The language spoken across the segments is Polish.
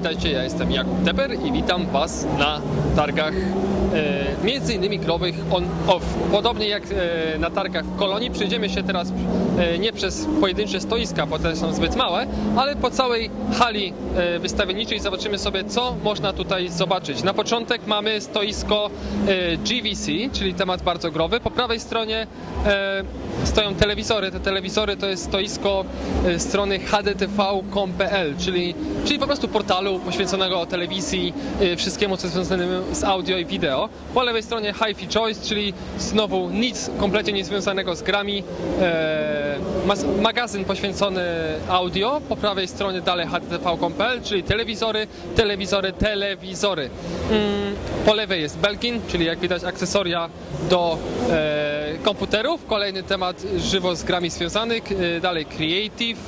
witajcie, ja jestem Jakub Teper i witam Was na targach e, między innymi krowych on-off. Podobnie jak e, na targach w Kolonii, przejdziemy się teraz e, nie przez pojedyncze stoiska, bo te są zbyt małe, ale po całej hali e, wystawienniczej zobaczymy sobie, co można tutaj zobaczyć. Na początek mamy stoisko e, GVC, czyli temat bardzo growy. Po prawej stronie e, stoją telewizory. Te telewizory to jest stoisko e, strony hdtv.com.pl, czyli, czyli po prostu portalu poświęconego telewizji, e, wszystkiemu co jest związane z audio i wideo. Po lewej stronie HiFi Choice, czyli znowu nic kompletnie niezwiązanego z grami. E, magazyn poświęcony audio. Po prawej stronie dalej hdtv.com.pl, czyli telewizory, telewizory, telewizory. Mm, po lewej jest Belkin, czyli jak widać akcesoria do komputerów. Kolejny temat żywo z grami związanych. E, dalej Creative.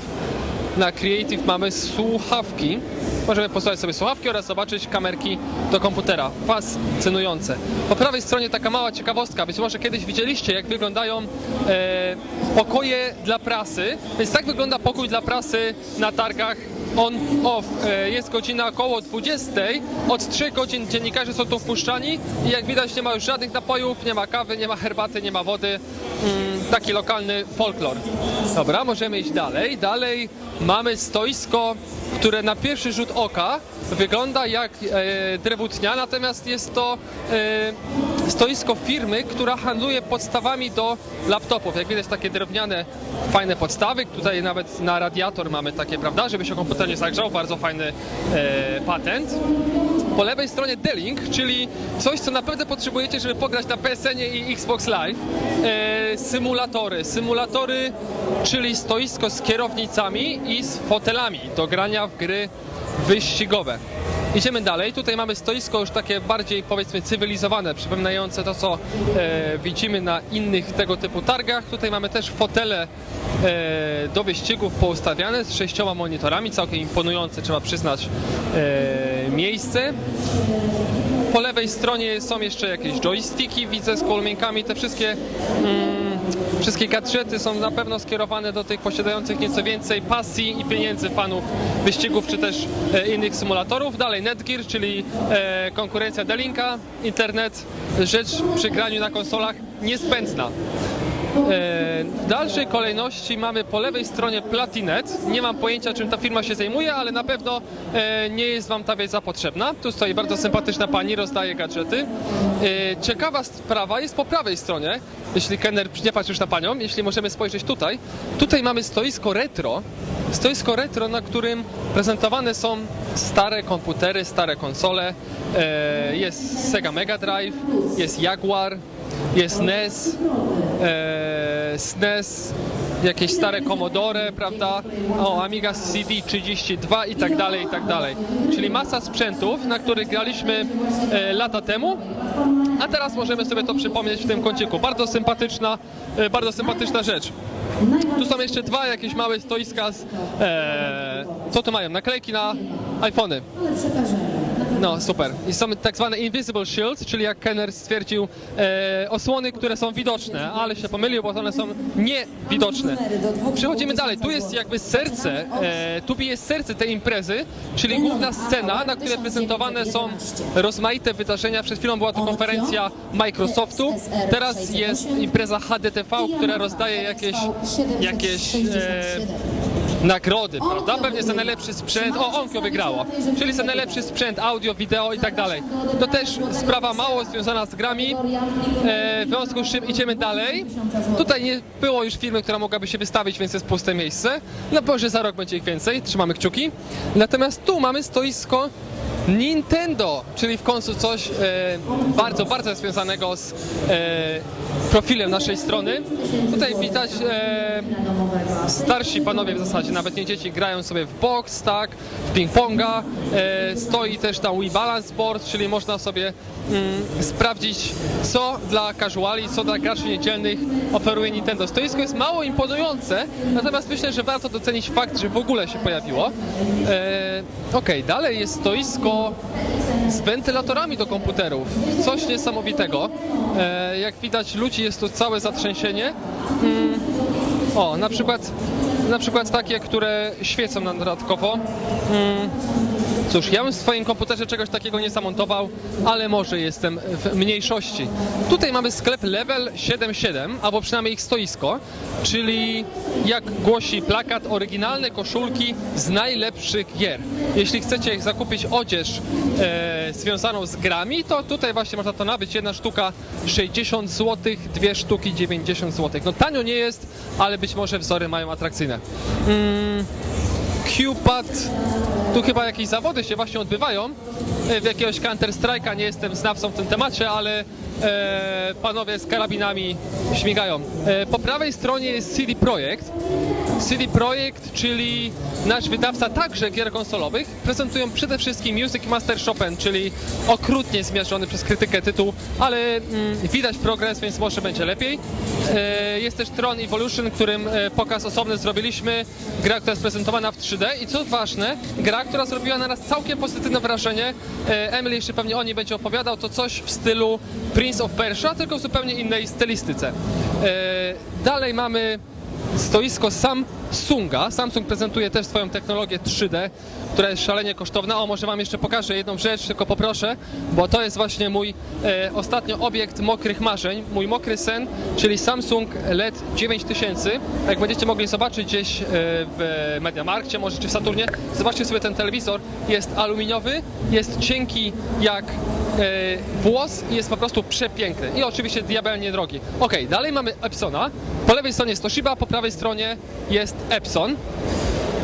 Na Creative mamy słuchawki. Możemy posłuchać sobie słuchawki oraz zobaczyć kamerki do komputera. Fascynujące. Po prawej stronie taka mała ciekawostka. Być może kiedyś widzieliście, jak wyglądają e, pokoje dla prasy. Więc tak wygląda pokój dla prasy na targach on-off. E, Jest godzina około 20. Od 3 godzin dziennikarze są tu wpuszczani i jak widać nie ma już żadnych napojów, nie ma kawy, nie ma herbaty, nie ma wody. Mm, taki lokalny folklor. Dobra, możemy iść dalej. Dalej mamy stoisko, które na pierwszy rzut oka wygląda jak e, drewutnia, natomiast jest to e, stoisko firmy, która handluje podstawami do laptopów. Jak widać takie drewniane, fajne podstawy. Tutaj nawet na radiator mamy takie, prawda, żeby się komputer nie zagrzał. Bardzo fajny e, patent. Po lewej stronie D-Link, czyli coś, co naprawdę potrzebujecie, żeby pograć na PSN-ie i Xbox Live. E, symulatory. Symulatory, czyli stoisko z kierownicami i z fotelami do grania w gry wyścigowe. Idziemy dalej. Tutaj mamy stoisko już takie bardziej powiedzmy cywilizowane, przypominające to, co e, widzimy na innych tego typu targach. Tutaj mamy też fotele do wyścigów poustawiane z sześcioma monitorami, całkiem imponujące, trzeba przyznać, e, miejsce. Po lewej stronie są jeszcze jakieś joysticki, widzę z kolumienkami. Te wszystkie, mm, wszystkie gadżety są na pewno skierowane do tych posiadających nieco więcej pasji i pieniędzy fanów wyścigów czy też e, innych symulatorów. Dalej Netgear, czyli e, konkurencja Delinka, internet, rzecz przy graniu na konsolach niezbędna. E, W dalszej kolejności mamy po lewej stronie Platinet. Nie mam pojęcia, czym ta firma się zajmuje, ale na pewno e, nie jest Wam ta wiedza potrzebna. Tu stoi bardzo sympatyczna pani, rozdaje gadżety. E, Ciekawa sprawa jest po prawej stronie, jeśli Kenner nie już na panią, jeśli możemy spojrzeć tutaj. Tutaj mamy stoisko retro. Stoisko retro, na którym prezentowane są stare komputery, stare konsole. Jest Sega Mega Drive, jest Jaguar, jest NES, SNES, jakieś stare Commodore, prawda? O, Amiga CD32 i tak dalej, i tak dalej. Czyli masa sprzętów, na których graliśmy e, lata temu, a teraz możemy sobie to przypomnieć w tym kąciku. Bardzo sympatyczna, e, bardzo sympatyczna rzecz. Tu są jeszcze dwa jakieś małe stoiska z, e, co to mają? Naklejki na iPhony. No, super. I są tak zwane invisible shields, czyli jak Kenner stwierdził, e, osłony, które są widoczne, ale się pomylił, bo one są niewidoczne. Przechodzimy dalej. Tu jest jakby serce, e, tu jest serce tej imprezy, czyli główna scena, na której prezentowane są rozmaite wydarzenia. Przed chwilą była to konferencja Microsoftu, teraz jest impreza HDTV, która rozdaje jakieś, jakieś e, nagrody, prawda? Pewnie za najlepszy sprzęt. O, Onkyo wygrało. Czyli za najlepszy sprzęt, audio, wideo i tak dalej. To też sprawa mało związana z grami. E, w związku z czym idziemy dalej. Tutaj nie było już firmy, która mogłaby się wystawić, więc jest puste miejsce. No może za rok będzie ich więcej, trzymamy kciuki. Natomiast tu mamy stoisko Nintendo, czyli w końcu coś e, bardzo, bardzo związanego z e, profilem naszej strony. Tutaj widać e, starsi panowie w zasadzie, nawet nie dzieci, grają sobie w box, tak, ping-ponga. E, stoi też tam Wii Balance Board, czyli można sobie mm, sprawdzić, co dla casuali, co dla graczy niedzielnych oferuje Nintendo. Stoisko jest mało imponujące, natomiast myślę, że warto docenić fakt, że w ogóle się pojawiło. E, Okej, dalej jest stoisko z wentylatorami do komputerów. Coś niesamowitego. E, jak widać, ludzi jest tu całe zatrzęsienie. Mm, o, na przykład, na przykład takie, które świecą dodatkowo. Mm, Cóż, ja bym w swoim komputerze czegoś takiego nie zamontował, ale może jestem w mniejszości. Tutaj mamy sklep Level 77, albo przynajmniej ich stoisko, czyli jak głosi plakat, oryginalne koszulki z najlepszych gier. Jeśli chcecie zakupić odzież e, związaną z grami, to tutaj właśnie można to nabyć. Jedna sztuka 60 zł, dwie sztuki 90 zł. No tanio nie jest, ale być może wzory mają atrakcyjne. Cupad. Tu chyba jakieś zawody się właśnie odbywają. E, W jakiegoś Counter Strike'a nie jestem znawcą w tym temacie, ale e, panowie z karabinami śmigają. E, po prawej stronie jest CD Projekt. CD Projekt, czyli nasz wydawca także gier konsolowych, prezentują przede wszystkim Music Master Chopin, czyli okrutnie zmiażdżony przez krytykę tytuł, ale mm, widać progres, więc może będzie lepiej. E, jest też Tron Evolution, którym e, pokaz osobny zrobiliśmy, gra, która jest prezentowana w 3D i co ważne, gra, która zrobiła na nas całkiem pozytywne wrażenie. E, Emil jeszcze pewnie o niej będzie opowiadał, to coś w stylu Prince of Persia, tylko w zupełnie innej stylistyce. E, Dalej mamy stoisko Samsunga. Samsung prezentuje też swoją technologię 3D, która jest szalenie kosztowna. O, może Wam jeszcze pokażę jedną rzecz, tylko poproszę, bo to jest właśnie mój e, ostatnio obiekt mokrych marzeń, mój mokry sen, czyli Samsung LED 9000. Jak będziecie mogli zobaczyć gdzieś e, w Mediamarkcie, może czy w Saturnie, zobaczcie sobie ten telewizor. Jest aluminiowy, jest cienki jak e, włos jest po prostu przepiękny. I oczywiście diabelnie drogi. Ok, dalej mamy Epsona. Po lewej stronie jest Toshiba, po prawej stronie jest Epson.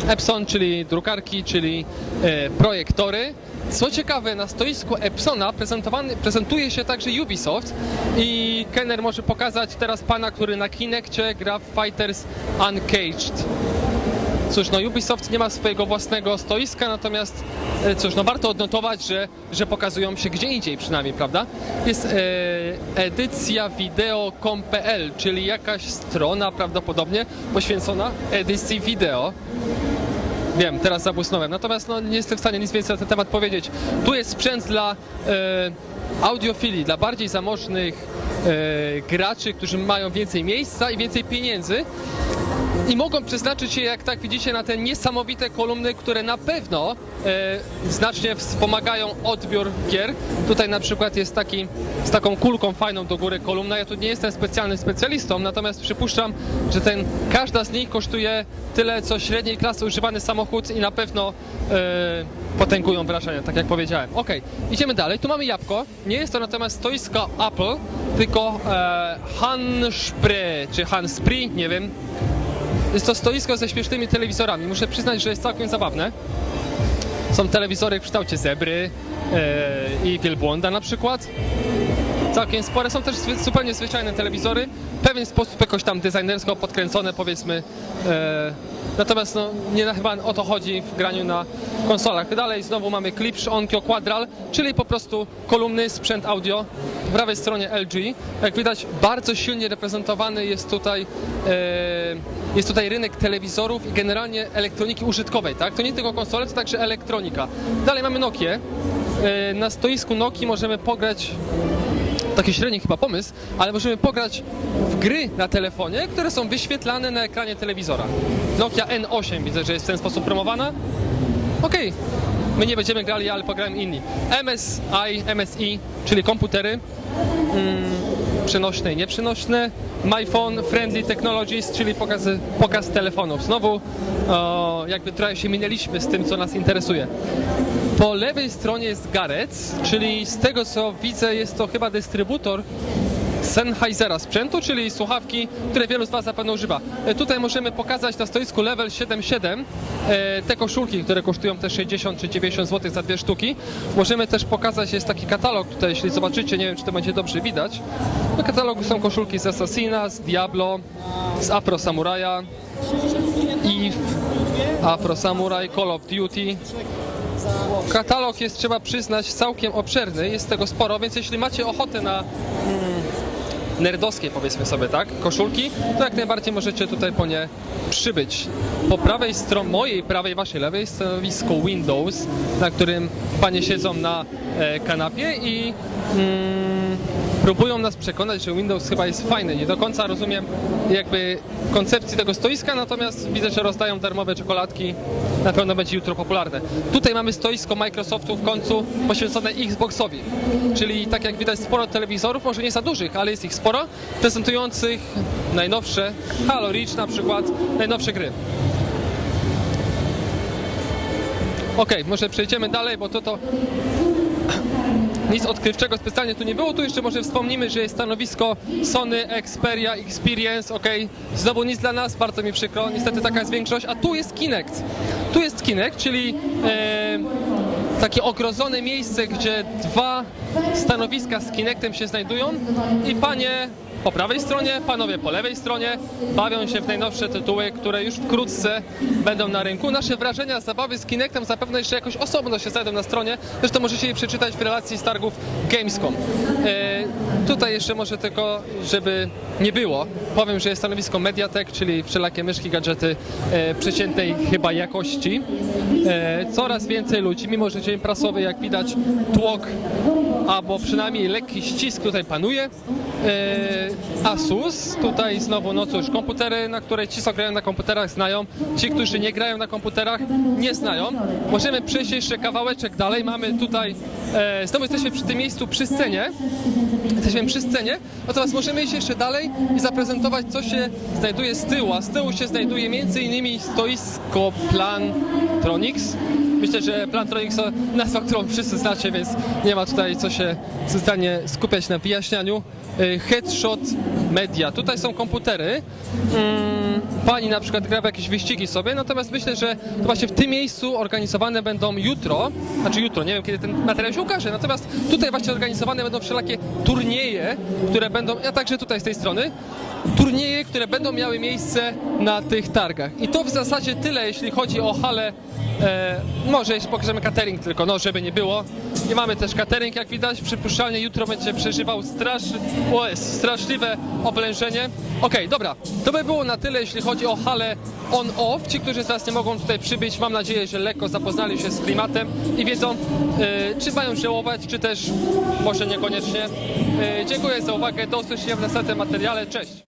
Epson, czyli drukarki, czyli e, projektory. Co ciekawe, na stoisku Epsona prezentuje się także Ubisoft i Kenner może pokazać teraz pana, który na Kinectie gra w Fighters Uncaged. Cóż, no Ubisoft nie ma swojego własnego stoiska, natomiast e, cóż, no warto odnotować, że, że pokazują się gdzie indziej przynajmniej, prawda? Jest e, edycja wideo.com.pl, czyli jakaś strona prawdopodobnie poświęcona edycji wideo. Wiem, teraz zabłysnąłem. Natomiast no, nie jestem w stanie nic więcej na ten temat powiedzieć. Tu jest sprzęt dla e, audiofilii, dla bardziej zamożnych e, graczy, którzy mają więcej miejsca i więcej pieniędzy. I mogą przeznaczyć się, jak tak widzicie, na te niesamowite kolumny, które na pewno e, znacznie wspomagają odbiór gier. Tutaj na przykład jest taki z taką kulką fajną do góry kolumna. Ja tu nie jestem specjalnym specjalistą, natomiast przypuszczam, że ten, każda z nich kosztuje tyle, co średniej klasy używany samochód i na pewno e, potęgują wrażenie, tak jak powiedziałem. Ok, idziemy dalej. Tu mamy jabłko. Nie jest to natomiast stoisko Apple, tylko e, Hanspre, czy Hanspri, nie wiem, jest to stoisko ze śmiesznymi telewizorami. Muszę przyznać, że jest całkiem zabawne. Są telewizory w kształcie zebry e, i wielbłąda na przykład. Całkiem spore. Są też zupełnie zwyczajne telewizory. W pewien sposób jakoś tam designersko podkręcone powiedzmy. E, natomiast no, nie na- chyba o to chodzi w graniu na konsolach. Dalej znowu mamy Klipsch Onkyo Quadral, czyli po prostu kolumny, sprzęt audio. W prawej stronie LG. Jak widać bardzo silnie reprezentowany jest tutaj e, jest tutaj rynek telewizorów i generalnie elektroniki użytkowej, tak? To nie tylko konsole, to także elektronika. Dalej mamy Nokię. E, Na stoisku Nokii możemy pograć taki średni chyba pomysł, ale możemy pograć w gry na telefonie, które są wyświetlane na ekranie telewizora. Nokia N8 widzę, że jest w ten sposób promowana. Okej, my nie będziemy grali, ale pograją inni. MSI, MSI, czyli komputery przenośne i nieprzenośne. MyPhone Friendly Technologies, czyli pokaz, pokaz telefonów. Znowu o, jakby trochę się minęliśmy z tym, co nas interesuje. Po lewej stronie jest Garec, czyli z tego co widzę jest to chyba dystrybutor Sennheisera sprzętu, czyli słuchawki, które wielu z Was zapewne używa. E, Tutaj możemy pokazać na stoisku Level 77 e, te koszulki, które kosztują te 60 czy 90 zł za dwie sztuki. Możemy też pokazać, jest taki katalog tutaj, jeśli zobaczycie, nie wiem czy to będzie dobrze widać. W katalogu są koszulki z Assassina, z Diablo, z Afro Samuraja, Eve, Afro Samurai, Call of Duty. Katalog jest, trzeba przyznać, całkiem obszerny, jest tego sporo, więc jeśli macie ochotę na nerdowskie, powiedzmy sobie, tak, koszulki, to jak najbardziej możecie tutaj po nie przybyć. Po prawej stronie, mojej prawej, waszej lewej jest stanowisko Windows, na którym panie siedzą na e, kanapie i mm, próbują nas przekonać, że Windows chyba jest fajny. Nie do końca rozumiem jakby koncepcji tego stoiska, natomiast widzę, że rozdają darmowe czekoladki. Na pewno będzie jutro popularne. Tutaj mamy stoisko Microsoftu w końcu poświęcone Xboxowi. Czyli tak jak widać sporo telewizorów, może nie za dużych, ale jest ich sporo, prezentujących najnowsze Halo Reach na przykład, najnowsze gry. Okej, może przejdziemy dalej, bo to to nic odkrywczego specjalnie tu nie było. Tu jeszcze może wspomnimy, że jest stanowisko Sony Xperia Experience, ok, znowu nic dla nas, bardzo mi przykro, niestety taka jest większość, a tu jest Kinect. Tu jest Kinect, czyli e, takie ogrodzone miejsce, gdzie dwa stanowiska z Kinectem się znajdują i panie po prawej stronie, panowie po lewej stronie bawią się w najnowsze tytuły, które już wkrótce będą na rynku. Nasze wrażenia z zabawy z Kinectem zapewne jeszcze jakoś osobno się znajdą na stronie, zresztą możecie je przeczytać w relacji z targów Gamescom. E, tutaj jeszcze może tylko, żeby nie było, powiem, że jest stanowisko Mediatek, czyli wszelakie myszki, gadżety e, przeciętnej chyba jakości. E, coraz więcej ludzi, mimo że dzień prasowy, jak widać, tłok albo przynajmniej lekki ścisk tutaj panuje. E, Asus, tutaj znowu, no cóż, komputery, na które ci, co grają na komputerach znają, ci, którzy nie grają na komputerach nie znają. Możemy przejść jeszcze kawałeczek dalej, mamy tutaj, e, znowu jesteśmy przy tym miejscu, przy scenie, jesteśmy przy scenie, natomiast możemy iść jeszcze dalej i zaprezentować, co się znajduje z tyłu, a z tyłu się znajduje m.in. stoisko Plantronics. Myślę, że Plantronics to nazwa, którą wszyscy znacie, więc nie ma tutaj co się specjalnie skupiać na wyjaśnianiu. Y, Headshot Media. Tutaj są komputery. Mm, Pani na przykład gra w jakieś wyścigi sobie, natomiast myślę, że to właśnie w tym miejscu organizowane będą jutro, znaczy jutro, nie wiem kiedy ten materiał się ukaże, natomiast tutaj właśnie organizowane będą wszelakie turnieje, które będą, a także tutaj z tej strony, turnieje, które będą miały miejsce na tych targach. I to w zasadzie tyle, jeśli chodzi o halę E, może jeśli pokażemy catering tylko, no żeby nie było. Nie mamy też catering, jak widać. Przypuszczalnie jutro będzie przeżywał strasz... o, straszliwe oblężenie. Okej, dobra. To by było na tyle, jeśli chodzi o halę on-off. Ci, którzy zaraz nie mogą tutaj przybyć, mam nadzieję, że lekko zapoznali się z klimatem i wiedzą, e, czy mają żałować, czy też może niekoniecznie. E, dziękuję za uwagę. Do usłyszenia w następnym materiale. Cześć!